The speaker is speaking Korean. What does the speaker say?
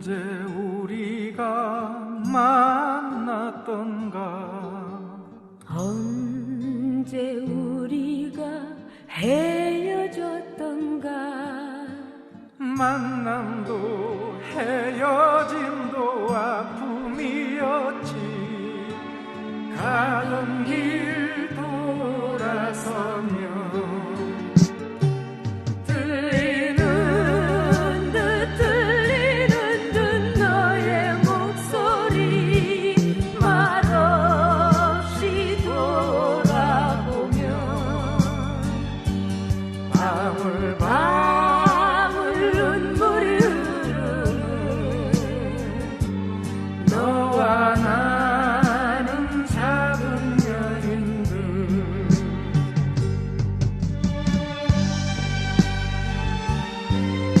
언제 우리가 만났던가? 언제 우리가 헤어졌던가? 만남도 헤 바라볼